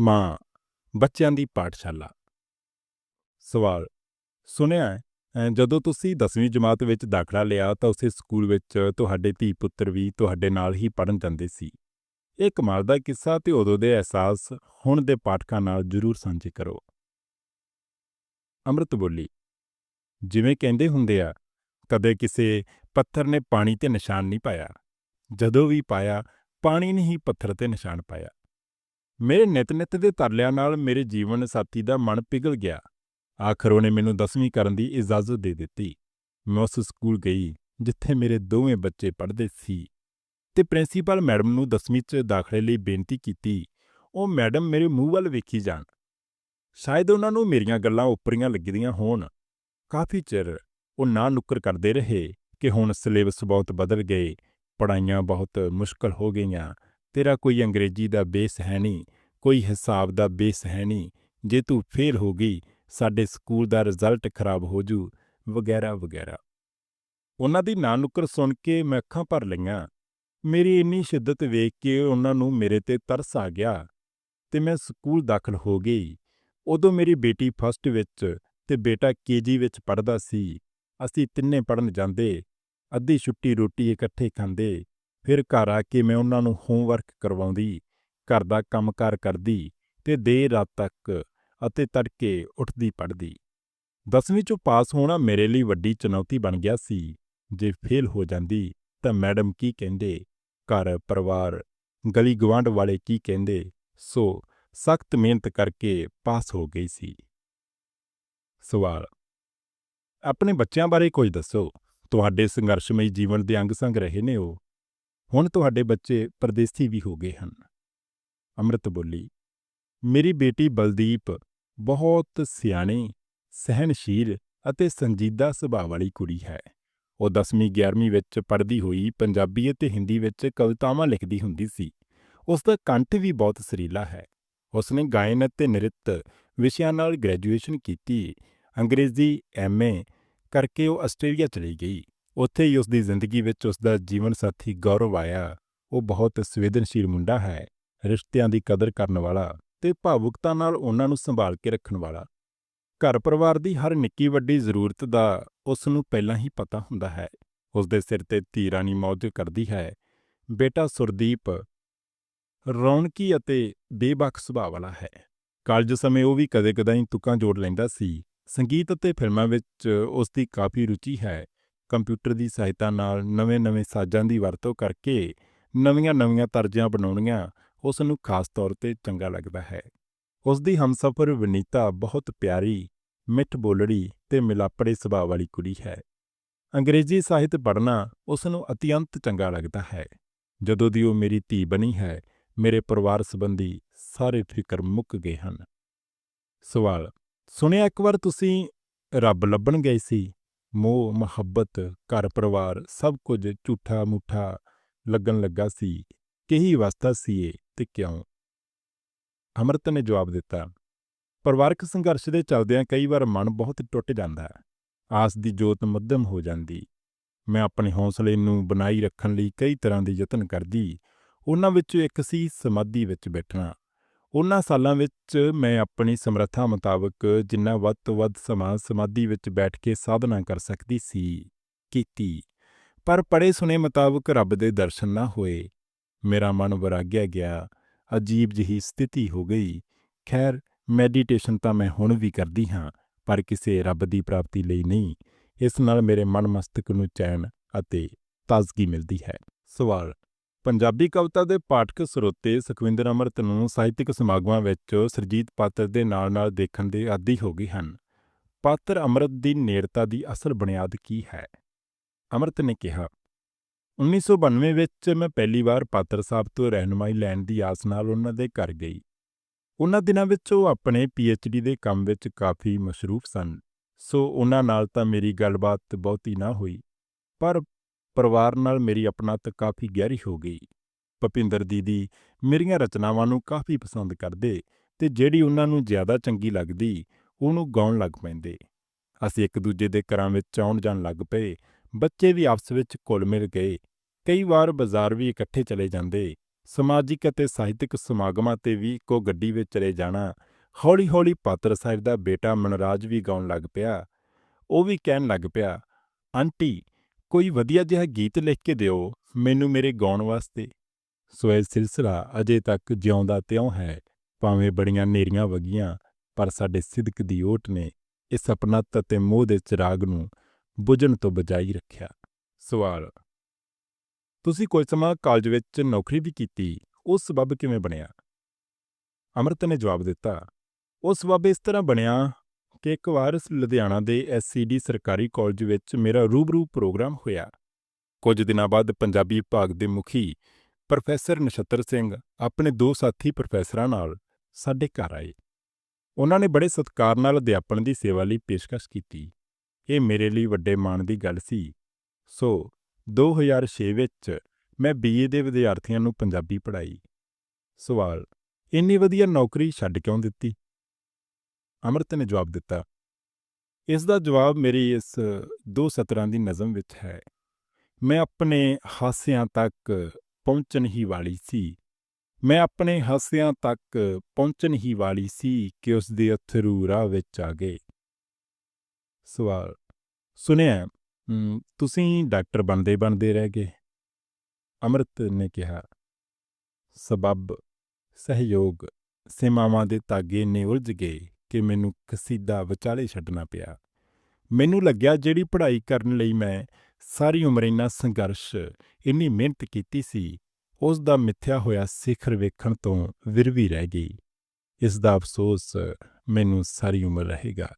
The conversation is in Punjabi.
ਮਾਂ ਬੱਚਿਆਂ ਦੀ ਪਾਠਸ਼ਾਲਾ। ਸਵਾਲ ਸੁਣਿਆ ਹੈ, ਜਦੋਂ ਤੁਸੀਂ 10ਵੀਂ ਜਮਾਤ ਵਿੱਚ ਦਾਖਲਾ ਲਿਆ ਤਾਂ ਉਸੇ ਸਕੂਲ ਵਿੱਚ ਤੁਹਾਡੇ ਧੀ ਪੁੱਤਰ ਵੀ ਤੁਹਾਡੇ ਨਾਲ ਹੀ ਪੜਨ ਜਾਂਦੇ ਸੀ। ਇਹ ਕਮਾਲ ਦਾ ਕਿੱਸਾ ਤੇ ਉਦੋਂ ਦੇ ਅਹਿਸਾਸ ਹੁਣ ਦੇ ਪਾਠਕਾਂ ਨਾਲ ਜ਼ਰੂਰ ਸਾਂਝੇ ਕਰੋ। ਅੰਮ੍ਰਿਤ ਬੋਲੀ ਜਿਵੇਂ ਕਹਿੰਦੇ ਹੁੰਦੇ ਆ ਕਦੇ ਕਿਸੇ ਪੱਥਰ ਨੇ ਪਾਣੀ ਤੇ ਨਿਸ਼ਾਨ ਨਹੀਂ ਪਾਇਆ। ਜਦੋਂ ਵੀ ਪਾਇਆ ਪਾਣੀ ਨੇ ਹੀ ਪੱਥਰ ਤੇ ਨਿਸ਼ਾਨ ਪਾਇਆ। ਮੇਰੇ ਨਿਤ-ਨਿਤ ਦੇ ਤਰਲਿਆਂ ਨਾਲ ਮੇਰੇ ਜੀਵਨ ਸਾਥੀ ਦਾ ਮਨ ਪਿਘਲ ਗਿਆ। ਆਖਰ ਉਹਨੇ ਮੈਨੂੰ 10ਵੀਂ ਕਰਨ ਦੀ ਇਜਾਜ਼ਤ ਦੇ ਦਿੱਤੀ। ਮੈਂ ਉਸ ਸਕੂਲ ਗਈ, ਜਿੱਥੇ ਮੇਰੇ ਦੋਵੇਂ ਬੱਚੇ ਪੜ੍ਹਦੇ ਸੀ ਤੇ ਪ੍ਰਿੰਸੀਪਲ ਮੈਡਮ ਨੂੰ 10ਵੀਂ 'ਚ ਦਾਖਲੇ ਲਈ ਬੇਨਤੀ ਕੀਤੀ। ਉਹ ਮੈਡਮ ਮੇਰੇ ਮੂੰਹ ਵੱਲ ਵੇਖੀ ਜਾਣ। ਸ਼ਾਇਦ ਉਹਨਾਂ ਨੂੰ ਮੇਰੀਆਂ ਗੱਲਾਂ ਉੱਪਰੀਆਂ ਲੱਗਦੀਆਂ ਹੋਣ। ਕਾਫੀ ਚਿਰ ਉਹ ਨਾ ਨੁੱਕਰ ਕਰਦੇ ਰਹੇ ਕਿ ਹੁਣ ਸਿਲੇਬਸ ਬਹੁਤ ਬਦਲ ਗਏ ਪੜਾਈਆਂ ਬਹੁਤ ਮੁਸ਼ਕਲ ਹੋ ਗਈਆਂ, ਤੇਰਾ ਕੋਈ ਅੰਗਰੇਜ਼ੀ ਦਾ ਬੇਸ ਹੈ ਨਹੀਂ। ਕੋਈ ਹਿਸਾਬ ਦਾ ਬੇਸ ਹੈ ਨਹੀਂ। ਜੇ ਤੂੰ ਫੇਲ ਹੋ ਗਈ, ਸਾਡੇ ਸਕੂਲ ਦਾ ਰਿਜ਼ਲਟ ਖਰਾਬ ਹੋ ਜੂ, ਵਗੈਰਾ ਵਗੈਰਾ। ਉਹਨਾਂ ਦੀ ਨਾ ਨੁੱਕਰ ਸੁਣ ਕੇ ਮੈਂ ਅੱਖਾਂ ਭਰ ਲਈਆਂ। ਮੇਰੀ ਇੰਨੀ ਸ਼ਿੱਦਤ ਵੇਖ ਕੇ ਉਹਨਾਂ ਨੂੰ ਮੇਰੇ ਤੇ ਤਰਸ ਆ ਗਿਆ ਤੇ ਮੈਂ ਸਕੂਲ ਦਾਖਲ ਹੋ ਗਈ। ਉਦੋਂ ਮੇਰੀ ਬੇਟੀ ਫਸਟ ਵਿੱਚ ਤੇ ਬੇਟਾ ਕੇਜੀ ਵਿੱਚ ਪੜਦਾ ਸੀ। ਅਸੀਂ ਤਿੰਨੇ ਪੜਨ ਜਾਂਦੇ, ਅੱਧੀ ਛੁੱਟੀ ਰੋਟੀ ਇਕੱਠੇ ਖਾਂਦੇ, ਫਿਰ ਘਰ ਆ ਕੇ ਮੈਂ ਉਹਨਾਂ ਨੂੰ ਹੋਮਵਰਕ ਕਰਵਾਉਂਦੀ। ਘਰ ਦਾ ਕੰਮਕਾਰ ਕਰਦੀ ਤੇ ਦੇਰ ਰਾਤ ਤੱਕ ਅਤੇ ਤੜਕੇ ਉੱਠਦੀ ਪੜਦੀ 10ਵੀਂ ਚੋਂ ਪਾਸ ਹੋਣਾ ਮੇਰੇ ਲਈ ਵੱਡੀ ਚੁਣੌਤੀ ਬਣ ਗਿਆ ਸੀ। ਜੇ ਫੇਲ ਹੋ ਜਾਂਦੀ ਤਾਂ ਮੈਡਮ ਕੀ ਕਹਿੰਦੇ? ਘਰ, ਪਰਿਵਾਰ, ਗਲੀ ਗਵਾਂਢ ਵਾਲੇ ਕੀ ਕਹਿੰਦੇ? ਸੋ ਸਖਤ ਮਿਹਨਤ ਕਰਕੇ ਪਾਸ ਹੋ ਗਈ ਸੀ। ਸਵਾਲ ਆਪਣੇ ਬੱਚਿਆਂ ਬਾਰੇ ਕੁਝ ਦੱਸੋ। ਤੁਹਾਡੇ ਸੰਘਰਸ਼ਮਈ ਜੀਵਨ ਦੇ ਅੰਗ ਸੰਗ ਰਹੇ ਨੇ ਉਹ। ਹੁਣ ਤੁਹਾਡੇ ਬੱਚੇ ਪਰਦੇਸੀ ਵੀ ਹੋ ਗਏ ਹਨ। ਅੰਮ੍ਰਿਤ ਬੋਲੀ, ਮੇਰੀ ਬੇਟੀ ਬਲਦੀਪ ਬਹੁਤ ਸਿਆਣੀ ਸਹਿਨਸ਼ੀਲ ਅਤੇ ਸੰਜੀਦਾ ਸੁਭਾਅ ਵਾਲੀ ਕੁੜੀ ਹੈ। ਉਹ 10ਵੀਂ 11ਵੀਂ ਵਿੱਚ ਪੜ੍ਹਦੀ ਹੋਈ ਪੰਜਾਬੀ ਅਤੇ ਹਿੰਦੀ ਵਿੱਚ ਕਵਿਤਾਵਾਂ ਲਿਖਦੀ ਹੁੰਦੀ ਸੀ। ਉਸ ਦਾ ਕੰਠ ਵੀ ਬਹੁਤ ਸਰੀਲਾ ਹੈ। ਉਸ ਨੇ ਗਾਇਨ ਅਤੇ ਨ੍ਰਿਤ ਵਿਸ਼ਿਆਂ ਨਾਲ ਗ੍ਰੈਜੂਏਸ਼ਨ ਕੀਤੀ। ਅੰਗਰੇਜ਼ੀ ਐਮਏ ਕਰਕੇ ਉਹ ਆਸਟ੍ਰੇਲੀਆ ਚਲੀ ਗਈ। ਉੱਥੇ ਹੀ ਉਸ ਦੀ ਜ਼ਿੰਦਗੀ ਵਿੱਚ ਉਸ ਦਾ ਜੀਵਨ ਸਾਥੀ ਗੌਰਵ ਆਇਆ। ਉਹ ਬਹੁਤ ਸੰਵੇਦਨਸ਼ੀਲ ਮੁੰਡਾ ਹੈ। ਰਿਸ਼ਤਿਆਂ ਦੀ ਕਦਰ ਕਰਨ ਵਾਲਾ ਤੇ ਭਾਵੁਕਤਾ ਨਾਲ ਉਹਨਾਂ ਨੂੰ ਸੰਭਾਲ ਕੇ ਰੱਖਣ ਵਾਲਾ। ਘਰ ਪਰਿਵਾਰ ਦੀ ਹਰ ਨਿੱਕੀ ਵੱਡੀ ਜ਼ਰੂਰਤ ਦਾ ਉਸ ਨੂੰ ਪਹਿਲਾਂ ਹੀ ਪਤਾ ਹੁੰਦਾ ਹੈ। ਉਸ ਦੇ ਸਿਰ ਤੇ ਧੀ ਰਾਣੀ ਮੌਜ ਕਰਦੀ ਹੈ। ਬੇਟਾ ਸੁਰਦੀਪ ਰੌਣਕੀ ਅਤੇ ਬੇਬਕ ਸੁਭਾਅ ਵਾਲਾ ਹੈ। ਕਾਲਜ ਸਮੇਂ ਉਹ ਵੀ ਕਦੇ-ਕਦਾਈ ਤੁਕਾਂ ਜੋੜ ਲੈਂਦਾ ਸੀ। ਸੰਗੀਤ ਅਤੇ ਫਿਲਮਾਂ ਵਿੱਚ ਉਸ ਦੀ ਕਾਫੀ ਰੁਚੀ ਹੈ। ਕੰਪਿਊਟਰ ਦੀ ਸਹਾਇਤਾ ਨਾਲ ਨਵੇਂ-ਨਵੇਂ ਸਾਜ਼ਾਂ ਦੀ ਵਰਤੋਂ ਕਰਕੇ ਨਵੀਆਂ-ਨਵੀਆਂ ਤਰਜ਼ਾਂ ਬਣਾਉਣੀਆਂ ਉਸ ਨੂੰ ਖਾਸ ਤੌਰ ਤੇ ਚੰਗਾ ਲੱਗਦਾ ਹੈ। ਉਸ ਦੀ ਹਮਸਫਰ, ਵਨੀਤਾ ਬਹੁਤ ਪਿਆਰੀ, ਮਿੱਠ ਬੋਲੜੀ ਤੇ ਮਿਲਾਪੜੇ ਸੁਭਾਅ ਵਾਲੀ ਕੁੜੀ ਹੈ। ਅੰਗਰੇਜ਼ੀ ਸਾਹਿਤ ਪੜ੍ਹਨਾ ਉਸ ਨੂੰ ਅਤਿਅੰਤ ਚੰਗਾ ਲੱਗਦਾ ਹੈ। ਜਦੋਂ ਦੀ ਉਹ ਮੇਰੀ ਧੀ ਬਣੀ ਹੈ, ਮੇਰੇ ਪਰਿਵਾਰ ਸੰਬੰਧੀ ਸਾਰੇ ਫਿਕਰ ਮੁੱਕ ਗਏ ਹਨ। ਸਵਾਲ, ਸੁਣਿਆ ਇੱਕ ਵਾਰ ਤੁਸੀਂ ਰੱਬ ਲੱਭਣ ਗਏ ਸੀ? ਮੋਹ, ਮੁਹੱਬਤ, ਘਰ ਪਰਿਵਾਰ ਸਭ ਕੁਝ ਝੂਠਾ ਮੁੱਠਾ ਲੱਗਣ ਲੱਗਾ ਸੀ। ਕਿਹੀ ਵਸਤਾ ਸੀ ਇਹ? ਤੇ ਕਿਉਂ? ਅਮਰਤ ਨੇ ਜਵਾਬ ਦਿੱਤਾ, ਪਰਿਵਾਰਕ ਸੰਘਰਸ਼ ਦੇ ਚੱਲਦਿਆਂ ਕਈ ਵਾਰ ਮਨ ਬਹੁਤ ਟੁੱਟ ਜਾਂਦਾ ਹੈ। ਆਸ ਦੀ ਜੋਤ ਮੱਧਮ ਹੋ ਜਾਂਦੀ। ਮੈਂ ਆਪਣੇ ਹੌਸਲੇ ਨੂੰ ਬਣਾਈ ਰੱਖਣ ਲਈ ਕਈ ਤਰ੍ਹਾਂ ਦੇ ਯਤਨ ਕਰਦੀ। ਉਹਨਾਂ ਵਿੱਚੋਂ ਇੱਕ ਸੀ ਸਮਾਧੀ ਵਿੱਚ ਬੈਠਣਾ। ਉਹਨਾਂ ਸਾਲਾਂ ਵਿੱਚ ਮੈਂ ਆਪਣੀ ਸਮਰੱਥਾ ਮੁਤਾਬਕ ਜਿੰਨਾ ਵੱਧ ਤੋਂ ਵੱਧ ਸਮਾਂ ਸਮਾਧੀ ਵਿੱਚ ਬੈਠ ਕੇ ਸਾਧਨਾ ਕਰ ਸਕਦੀ ਸੀ, ਕੀਤੀ। ਪਰ ਪੜੇ ਸੁਨੇ ਮੁਤਾਬਕ ਰੱਬ ਦੇ ਦਰਸ਼ਨ ਨਾ ਹੋਏ। ਮੇਰਾ ਮਨ ਵਰਾਗਿਆ ਗਿਆ, ਅਜੀਬ ਜਿਹੀ ਸਥਿਤੀ ਹੋ ਗਈ। ਖੈਰ ਮੈਡੀਟੇਸ਼ਨ ਤਾਂ ਮੈਂ ਹੁਣ ਵੀ ਕਰਦੀ ਹਾਂ, ਪਰ ਕਿਸੇ ਰੱਬ ਦੀ ਪ੍ਰਾਪਤੀ ਲਈ ਨਹੀਂ। ਇਸ ਨਾਲ ਮੇਰੇ ਮਨ ਮਸਤਕ ਨੂੰ ਚੈਨ ਅਤੇ ਤਾਜ਼ਗੀ ਮਿਲਦੀ ਹੈ। ਸਵਾਲ, ਪੰਜਾਬੀ ਕਵਿਤਾ ਦੇ ਪਾਠਕ ਸਰੋਤੇ ਸੁਖਵਿੰਦਰ ਅਮਰਤ ਨੂੰ ਸਾਹਿਤਿਕ ਸਮਾਗਮਾਂ ਵਿੱਚ ਸਰਜੀਤ ਪਾਤਰ ਦੇ ਨਾਲ-ਨਾਲ ਦੇਖਣ ਦੇ ਆਦੀ ਹੋ ਗਏ ਹਨ। ਪਾਤਰ ਅਮਰਤ ਦੀ ਨੇੜਤਾ ਦੀ ਅਸਲ ਬੁਨਿਆਦ ਕੀ ਹੈ? ਅਮਰਤ ਨੇ ਕਿਹਾ 1992 ਵਿੱਚ ਮੈਂ ਪਹਿਲੀ ਵਾਰ ਪਾਤਰ ਸਾਹਿਬ ਤੋਂ ਰਹਿਨਮਾਈ ਲੈਣ ਦੀ ਆਸ ਨਾਲ ਉਹਨਾਂ ਦੇ ਘਰ ਗਈ। ਉਹਨਾਂ ਦਿਨਾਂ ਵਿੱਚ ਉਹ ਆਪਣੇ ਪੀਐਚਡੀ ਦੇ ਕੰਮ ਵਿੱਚ ਕਾਫੀ ਮਸ਼ਰੂਫ ਸਨ, ਸੋ ਉਹਨਾਂ ਨਾਲ ਤਾਂ ਮੇਰੀ ਗੱਲਬਾਤ ਬਹੁਤੀ ਨਾ ਹੋਈ, ਪਰ ਪਰਿਵਾਰ ਨਾਲ ਮੇਰੀ ਆਪਣਤ ਕਾਫੀ ਗਹਿਰੀ ਹੋ ਗਈ। ਭਪਿੰਦਰ ਦੀਦੀ ਮੇਰੀਆਂ ਰਚਨਾਵਾਂ ਨੂੰ ਕਾਫੀ ਪਸੰਦ ਕਰਦੇ ਤੇ ਜਿਹੜੀ ਉਹਨਾਂ ਨੂੰ ਜ਼ਿਆਦਾ ਚੰਗੀ ਲੱਗਦੀ, ਉਹਨੂੰ ਗਾਉਣ ਲੱਗ ਪੈਂਦੇ। ਅਸੀਂ ਇੱਕ ਦੂਜੇ ਦੇ ਘਰਾਂ ਵਿੱਚ ਆਉਣ ਜਾਣ ਲੱਗ ਪਏ, ਬੱਚੇ ਵੀ ਆਪਸ ਵਿੱਚ ਘੁਲ ਮਿਲ ਗਏ ਕਈ ਵਾਰ ਬਾਜ਼ਾਰ ਵੀ ਇਕੱਠੇ ਚਲੇ ਜਾਂਦੇ, ਸਮਾਜਿਕ ਅਤੇ ਸਾਹਿਤਿਕ ਸਮਾਗਮਾਂ ਤੇ ਵੀ ਇੱਕੋ ਗੱਡੀ ਵਿੱਚ ਚਲੇ ਜਾਣਾ, ਹੌਲੀ-ਹੌਲੀ ਪਾਤਰ ਸਾਹਿਬ ਦਾ ਬੇਟਾ ਮਨਰਾਜ ਵੀ ਗਾਉਣ ਲੱਗ ਪਿਆ। ਉਹ ਵੀ ਕਹਿਣ ਲੱਗ ਪਿਆ, ਆਂਟੀ, ਕੋਈ ਵਧੀਆ ਜਿਹਾ ਗੀਤ ਲਿਖ ਕੇ ਦਿਓ, ਮੈਨੂੰ ਮੇਰੇ ਗਾਉਣ ਵਾਸਤੇ। ਸੋ ਇਹ ਸਿਲਸਿਲਾ ਅਜੇ ਤੱਕ ਜਿਉਂਦਾ ਤਿਉਂ ਹੈ, ਭਾਵੇਂ ਬੜੀਆਂ ਨੇਰੀਆਂ ਵਗੀਆਂ, ਪਰ ਸਾਡੇ ਸਿਦਕ ਦੀ ਓਟ ਨੇ ਇਸ ਅਪਨਤ ਅਤੇ ਮੋਹ ਦੇ ਚਿਰਾਗ ਨੂੰ ਬੁਝਣ ਤੋਂ ਬਚਾਈ ਰੱਖਿਆ। ਸਵਾਲ ਤੁਸੀਂ ਕੁਝ ਸਮਾਂ ਕਾਲਜ ਵਿੱਚ ਨੌਕਰੀ ਵੀ ਕੀਤੀ ਉਹ ਸਬਬ ਕਿਵੇਂ ਬਣਿਆ? ਅਮਰਤ ਨੇ ਜਵਾਬ ਦਿੱਤਾ, ਉਹ ਸਬਬ ਇਸ ਤਰ੍ਹਾਂ ਬਣਿਆ ਕਿ ਇੱਕ ਵਾਰ ਲੁਧਿਆਣਾ ਦੇ ਐਸਸੀਡੀ ਸਰਕਾਰੀ ਕਾਲਜ ਵਿੱਚ ਮੇਰਾ ਰੂਬਰੂ ਪ੍ਰੋਗਰਾਮ ਹੋਇਆ। ਕੁਝ ਦਿਨਾਂ ਬਾਅਦ ਪੰਜਾਬੀ ਵਿਭਾਗ ਦੇ ਮੁਖੀ ਪ੍ਰੋਫੈਸਰ ਨਛੱਤਰ ਸਿੰਘ ਆਪਣੇ ਦੋ ਸਾਥੀ ਪ੍ਰੋਫੈਸਰਾਂ ਨਾਲ ਸਾਡੇ ਘਰ ਆਏ। ਉਹਨਾਂ ਨੇ ਬੜੇ ਸਤਿਕਾਰ ਨਾਲ ਅਧਿਆਪਨ ਦੀ ਸੇਵਾ ਲਈ ਪੇਸ਼ਕਸ਼ ਕੀਤੀ। ਇਹ ਮੇਰੇ ਲਈ ਵੱਡੇ ਮਾਣ ਦੀ ਗੱਲ ਸੀ। ਸੋ 2006 ਵਿੱਚ ਮੈਂ ਬੀਏ ਦੇ ਵਿਦਿਆਰਥੀਆਂ ਨੂੰ ਪੰਜਾਬੀ ਪੜ੍ਹਾਈ। ਸਵਾਲ, ਇੰਨੀ ਵਧੀਆ ਨੌਕਰੀ ਛੱਡ ਕਿਉਂ ਦਿੱਤੀ? ਅਮਰਤ ਨੇ ਜਵਾਬ ਦਿੱਤਾ, ਇਸ ਦਾ ਜਵਾਬ ਮੇਰੀ ਇਸ ਦੋ ਸਤਰਾਂ ਦੀ ਨਜ਼ਮ ਵਿੱਚ ਹੈ। ਮੈਂ ਆਪਣੇ ਹਾਸਿਆਂ ਤੱਕ ਪਹੁੰਚਣ ਹੀ ਵਾਲੀ ਸੀ। ਮੈਂ ਆਪਣੇ ਹਾਸਿਆਂ ਤੱਕ ਪਹੁੰਚਣ ਹੀ ਵਾਲੀ ਸੀ ਕਿ ਉਸ ਦੇ ਅਥਰੂ ਰਾਹ ਵਿੱਚ ਆ ਗਏ। ਸਵਾਲ, ਸੁਣਿਆ ਤੁਸੀਂ ਡਾਕਟਰ ਬਣਦੇ ਬਣਦੇ ਰਹਿ ਗਏ। ਅਮਰਤ ਨੇ ਕਿਹਾ, ਸਬਬ, ਸਹਿਯੋਗ, ਸੇਮਾਵਾਂ ਦੇ ਧਾਗੇ ਨੇ ਉਲਝ ਗਏ ਕਿ ਮੈਨੂੰ ਕਸੀਦਾ ਵਿਚਾਲੇ ਛੱਡਣਾ ਪਿਆ। ਮੈਨੂੰ ਲੱਗਿਆ ਜਿਹੜੀ ਪੜ੍ਹਾਈ ਕਰਨ ਲਈ ਮੈਂ ਸਾਰੀ ਉਮਰ ਇੰਨਾ ਸੰਘਰਸ਼, ਇੰਨੀ ਮਿਹਨਤ ਕੀਤੀ ਸੀ, ਉਸ ਦਾ ਮਿੱਥਿਆ ਹੋਇਆ ਸਿਖਰ ਵੇਖਣ ਤੋਂ ਵਿਰਵੀ ਰਹਿ ਗਈ। ਇਸ ਦਾ ਅਫਸੋਸ ਮੈਨੂੰ ਸਾਰੀ ਉਮਰ ਰਹੇਗਾ।